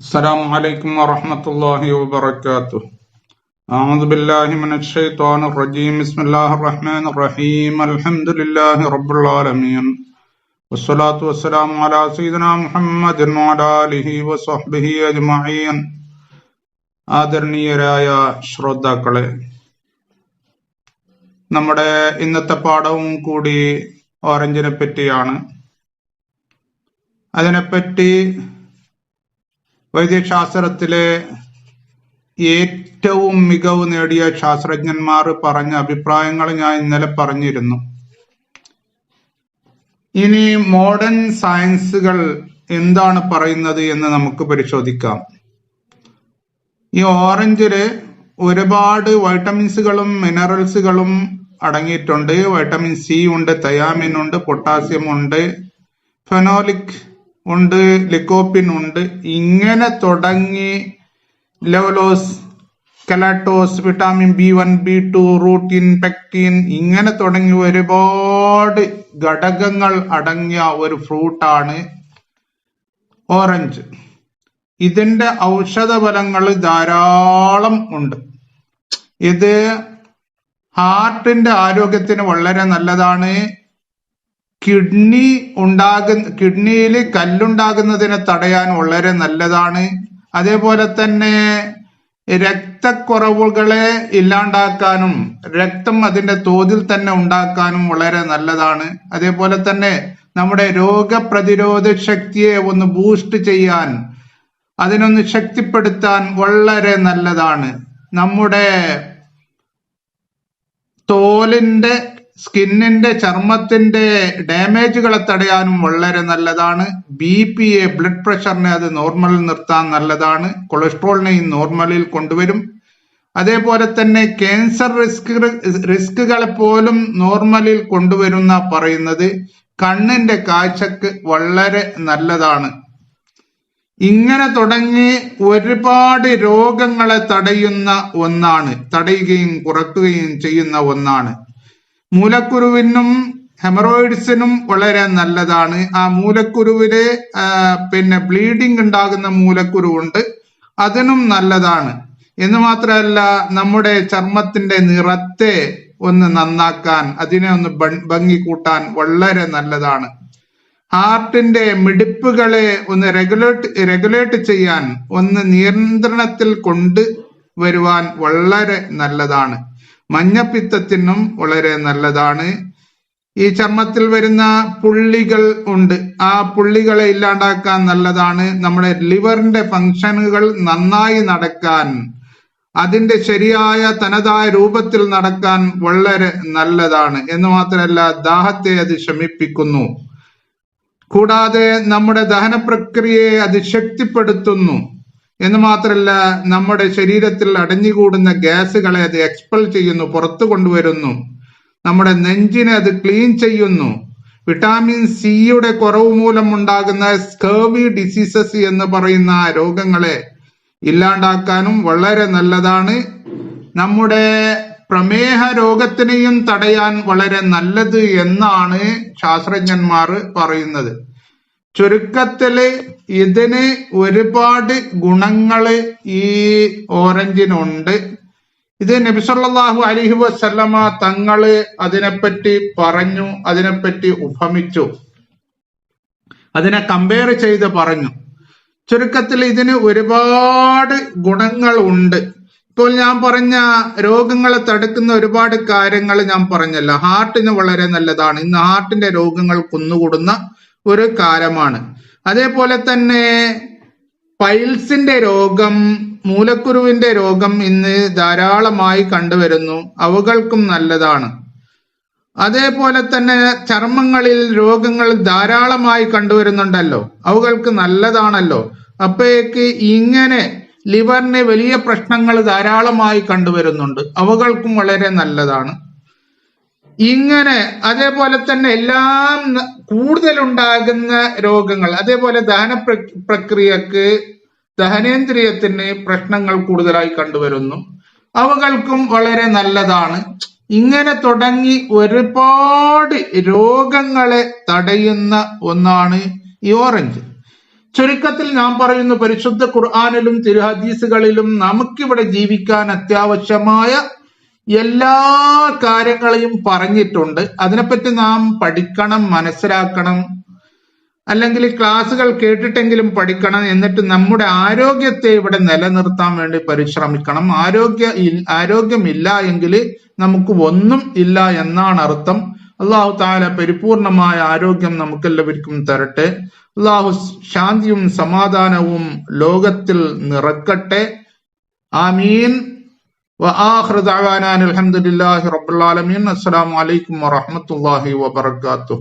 السلام عليكم ورحمة الله وبركاته أعوذ بالله من الشيطان الرجيم بسم الله الرحمن الرحيم الحمد لله رب العالمين والصلاة والسلام على سيدنا محمد وعلى آله وصحبه أجمعين ആദരണീയരായ ശ്രോതാക്കളെ നമ്മുടെ ഇന്നത്തെ പാഠവും കൂടി ഓറഞ്ചിനെ പറ്റിയാണ് അതിനെപ്പറ്റി വൈദ്യശാസ്ത്രത്തിലെ ഏറ്റവും മികവ് നേടിയ ശാസ്ത്രജ്ഞന്മാർ പറഞ്ഞ അഭിപ്രായങ്ങൾ ഞാൻ ഇന്നലെ പറഞ്ഞിരുന്നു. ഇനി മോഡേൺ സയൻസുകൾ എന്താണ് പറയുന്നത് എന്ന് നമുക്ക് പരിശോധിക്കാം. ഈ ഓറഞ്ചിൽ ഒരുപാട് വൈറ്റമിൻസുകളും മിനറൽസുകളും അടങ്ങിയിട്ടുണ്ട്. വൈറ്റമിൻ സി ഉണ്ട് തയാമിൻ ഉണ്ട് പൊട്ടാസ്യം ഉണ്ട് ഫെനോലിക് ഉണ്ട് ലിക്കോപ്പിൻ ഉണ്ട്. ഇങ്ങനെ തുടങ്ങി ലെവലോസ് കലാട്ടോസ് vitamin B one B two rutin pectin ഇങ്ങനെ തുടങ്ങി ഒരുപാട് ഘടകങ്ങൾ അടങ്ങിയ ഒരു ഫ്രൂട്ടാണ് ഓറഞ്ച്. ഇതിന്റെ ഔഷധ ഫലങ്ങൾ ധാരാളം ഉണ്ട്. ഇത് ഹാർട്ടിന്റെ ആരോഗ്യത്തിന് വളരെ നല്ലതാണ്. കിഡ്നി ഉണ്ടാകുന്ന കിഡ്നിയിൽ കല്ലുണ്ടാകുന്നതിനെ തടയാൻ വളരെ നല്ലതാണ്. അതേപോലെ തന്നെ രക്തക്കുറവുകളെ ഇല്ലാണ്ടാക്കാനും രക്തം അതിന്റെ തോതിൽ തന്നെ ഉണ്ടാക്കാനും വളരെ നല്ലതാണ്. അതേപോലെ തന്നെ നമ്മുടെ രോഗപ്രതിരോധ ശക്തിയെ ഒന്ന് ബൂസ്റ്റ് ചെയ്യാൻ അതിനൊന്ന് ശക്തിപ്പെടുത്താൻ വളരെ നല്ലതാണ്. നമ്മുടെ തോലിന്റെ സ്കിന്നിന്റെ ചർമ്മത്തിന്റെ ഡാമേജുകളെ തടയാനും വളരെ നല്ലതാണ്. ബി പി എ ബ്ലഡ് പ്രഷറിനെ അത് നോർമലിൽ നിർത്താൻ നല്ലതാണ്. കൊളസ്ട്രോളിനെയും നോർമലിൽ കൊണ്ടുവരും. അതേപോലെ തന്നെ ക്യാൻസർ റിസ്ക് റിസ്കുകളെ പോലും നോർമലിൽ കൊണ്ടുവരുന്ന പറയുന്നത് കണ്ണിന്റെ കാഴ്ചക്ക് വളരെ നല്ലതാണ്. ഇങ്ങനെ തുടങ്ങി ഒരുപാട് രോഗങ്ങളെ തടയുന്ന ഒന്നാണ് തടയുകയും കുറക്കുകയും ചെയ്യുന്ന ഒന്നാണ്. മൂലക്കുരുവിനും ഹെമറോയിഡ്സിനും വളരെ നല്ലതാണ്. ആ മൂലക്കുരുവിൽ പിന്നെ ബ്ലീഡിംഗ് ഉണ്ടാകുന്ന മൂലക്കുരുവുണ്ട്. അതിനും നല്ലതാണ്. എന്ന് മാത്രമല്ല നമ്മുടെ ചർമ്മത്തിന്റെ നിറത്തെ ഒന്ന് നന്നാക്കാൻ അതിനെ ഒന്ന് ഭംഗി കൂട്ടാൻ വളരെ നല്ലതാണ്. ഹാർട്ടിന്റെ മിടിപ്പുകളെ ഒന്ന് റെഗുലേറ്റ് റെഗുലേറ്റ് ചെയ്യാൻ ഒന്ന് നിയന്ത്രണത്തിൽ കൊണ്ട് വരുവാൻ വളരെ നല്ലതാണ്. മഞ്ഞപ്പിത്തത്തിനും വളരെ നല്ലതാണ്. ഈ ചർമ്മത്തിൽ വരുന്ന പുള്ളികൾ ഉണ്ട്. ആ പുള്ളികളെ ഇല്ലാണ്ടാക്കാൻ നല്ലതാണ്. നമ്മുടെ ലിവറിന്റെ ഫംഗ്ഷനുകൾ നന്നായി നടക്കാൻ അതിന്റെ ശരിയായ തനതായ രൂപത്തിൽ നടക്കാൻ വളരെ നല്ലതാണ്. എന്ന് മാത്രമല്ല ദാഹത്തെ അത് ശമിപ്പിക്കുന്നു. കൂടാതെ നമ്മുടെ ദഹന പ്രക്രിയയെ അത് ശക്തിപ്പെടുത്തുന്നു. എന്ന് മാത്രമല്ല നമ്മുടെ ശരീരത്തിൽ അടഞ്ഞുകൂടുന്ന ഗ്യാസുകളെ അത് എക്സ്പെൽ ചെയ്യുന്നു പുറത്തു കൊണ്ടുവരുന്നു. നമ്മുടെ നെഞ്ചിനെ അത് ക്ലീൻ ചെയ്യുന്നു. വിറ്റാമിൻ സിയുടെ കുറവ് മൂലം ഉണ്ടാകുന്ന സ്കേവി ഡിസീസസ് എന്ന് പറയുന്ന രോഗങ്ങളെ ഇല്ലാണ്ടാക്കാനും വളരെ നല്ലതാണ്. നമ്മുടെ പ്രമേഹ രോഗത്തിനെയും തടയാൻ വളരെ നല്ലത് എന്നാണ് ശാസ്ത്രജ്ഞന്മാർ പറയുന്നത്. ചുരുക്കത്തിൽ ഇതിന് ഒരുപാട് ഗുണങ്ങൾ ഈ ഓറഞ്ചിനുണ്ട്. ഇത് നബിസല്ലാഹു അലിഹു വസ്ല്ലമ തങ്ങൾ അതിനെപ്പറ്റി പറഞ്ഞു അതിനെപ്പറ്റി ഉപമിച്ചു. അതിനെ കമ്പയർ ചെയ്ത് പറഞ്ഞു. ചുരുക്കത്തിൽ ഇതിന് ഒരുപാട് ഗുണങ്ങൾ ഉണ്ട്. ഇപ്പോൾ ഞാൻ പറഞ്ഞ രോഗങ്ങളെ തടുക്കുന്ന ഒരുപാട് കാര്യങ്ങൾ ഞാൻ പറഞ്ഞല്ലോ. ഹാർട്ടിന് വളരെ നല്ലതാണ്. ഇന്ന് ഹാർട്ടിന്റെ രോഗങ്ങൾ കുന്നുകൂടുന്ന ഒരു കാലമാണ് അതേപോലെ തന്നെ പൈൽസിന്റെ രോഗം മൂലക്കുരുവിന്റെ രോഗം ഇന്ന് ധാരാളമായി കണ്ടുവരുന്നു. അവകൾക്കും നല്ലതാണ്. അതേപോലെ തന്നെ ചർമ്മങ്ങളിൽ രോഗങ്ങൾ ധാരാളമായി കണ്ടുവരുന്നുണ്ടല്ലോ. അവകൾക്ക് നല്ലതാണല്ലോ. അപ്പോഴേക്ക് ഇങ്ങനെ ലിവറിന് വലിയ പ്രശ്നങ്ങൾ ധാരാളമായി കണ്ടുവരുന്നുണ്ട്. അവകൾക്കും വളരെ നല്ലതാണ്. ഇങ്ങനെ അതേപോലെ തന്നെ എല്ലാം കൂടുതൽ ഉണ്ടാകുന്ന രോഗങ്ങൾ അതേപോലെ ദഹന പ്രക്രിയക്ക് ദഹനേന്ദ്രിയത്തിന് പ്രശ്നങ്ങൾ കൂടുതലായി കണ്ടുവരുന്നു. അവകൾക്കും വളരെ നല്ലതാണ്. ഇങ്ങനെ തുടങ്ങി ഒരുപാട് രോഗങ്ങളെ തടയുന്ന ഒന്നാണ് ഈ ഓറഞ്ച്. ചുരുക്കത്തിൽ ഞാൻ പറയുന്നു പരിശുദ്ധ ഖുർആാനിലും തിരുഹദീസുകളിലും നമുക്കിവിടെ ജീവിക്കാൻ അത്യാവശ്യമായ എല്ലാ കാര്യങ്ങളെയും പറഞ്ഞിട്ടുണ്ട്. അതിനെപ്പറ്റി നാം പഠിക്കണം മനസ്സിലാക്കണം. അല്ലെങ്കിൽ ക്ലാസ്സുകൾ കേട്ടിട്ടെങ്കിലും പഠിക്കണം. എന്നിട്ട് നമ്മുടെ ആരോഗ്യത്തെ ഇവിടെ നിലനിർത്താൻ വേണ്ടി പരിശ്രമിക്കണം. ആരോഗ്യ ആരോഗ്യമില്ല എങ്കിൽ നമുക്ക് ഒന്നും ഇല്ല എന്നാണ് അർത്ഥം. അള്ളാഹു താല പരിപൂർണമായ ആരോഗ്യം നമുക്കെല്ലാവർക്കും തരട്ടെ. അള്ളാഹു ശാന്തിയും സമാധാനവും ലോകത്തിൽ നിറക്കട്ടെ. ആമീൻ. وآخر دعوانا الحمد لله رب العالمين السلام عليكم ورحمة الله وبركاته